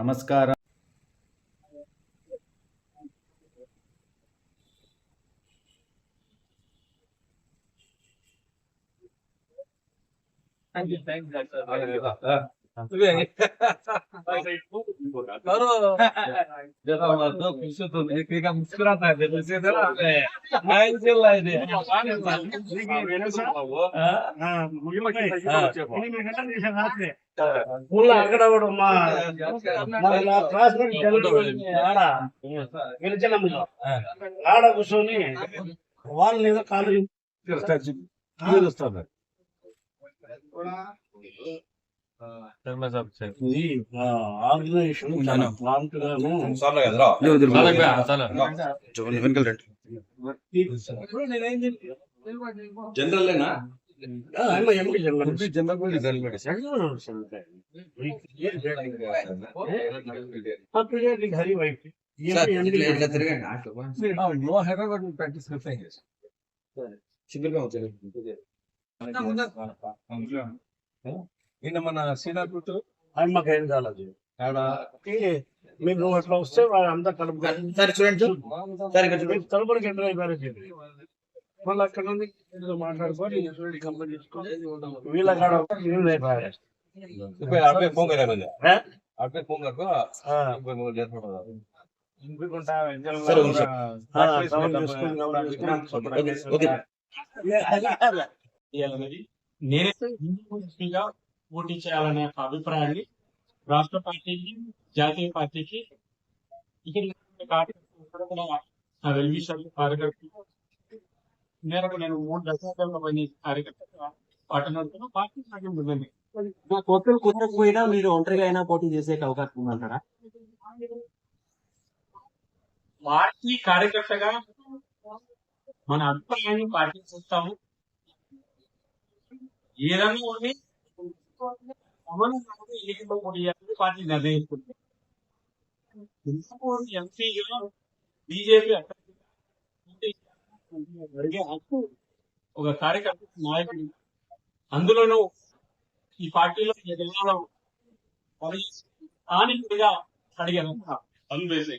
ನಮಸ್ಕಾರ ಅವರು కూడా మా మా- మా క్లాస్మేట్ జనరల్ ఆడ కూర్చొని వాళ్ళ మీద కాలు ఇది ఆర్గనైజేషన్ చాలా ప్రాంట్ గాను జనరల్లేనా ఆ, ఆయన ఎంపీ జనరల్ ఆ period Hari wife MP MP నిన్న మన శ్రీనాథ్ ఆయన మాకు ఏం కాలేదు. మీరు నువ్వు అట్లా వస్తే అంతా కలుపు సరే చూడండి తలుపులకి ఎంటర్ అయిపోయారు మళ్ళీ అక్కడ నుండి మాట్లాడుకొని కంప్లీట్ చేసుకొని వీళ్ళ కాడ వీళ్ళు అయిపోయారు. ఫోన్ పోటీ చేయాలనే ఒక అభిప్రాయాన్ని రాష్ట్ర పార్టీకి జాతీయ పార్టీకి వెల్విషర్లు కార్యకర్తలు మేరకు నేను మూడు దశాబ్దాల పని కార్యకర్తగా పాట నడుపుతున్నా పార్టీ ఉంటుంది నా కొత్తలు కుదరకపోయినా మీరు ఒంటరిగా అయినా పోటీ చేసే అవకాశం ఉందంటారా? పార్టీ కార్యకర్తగా మన అభిప్రాయాన్ని పార్టీ చేస్తాము ఏదన్నా ఉండి అమలు పార్టీ నిర్ణయించుకుంది. సింగపూర్ ఎంపీగా బీజేపీ అడిగే హక్కు ఒక కార్యకర్త నాయకుడు. అందులోనూ ఈ పార్టీలో ఏదైనా స్థానికుడిగా అడిగాను అన్వేషణ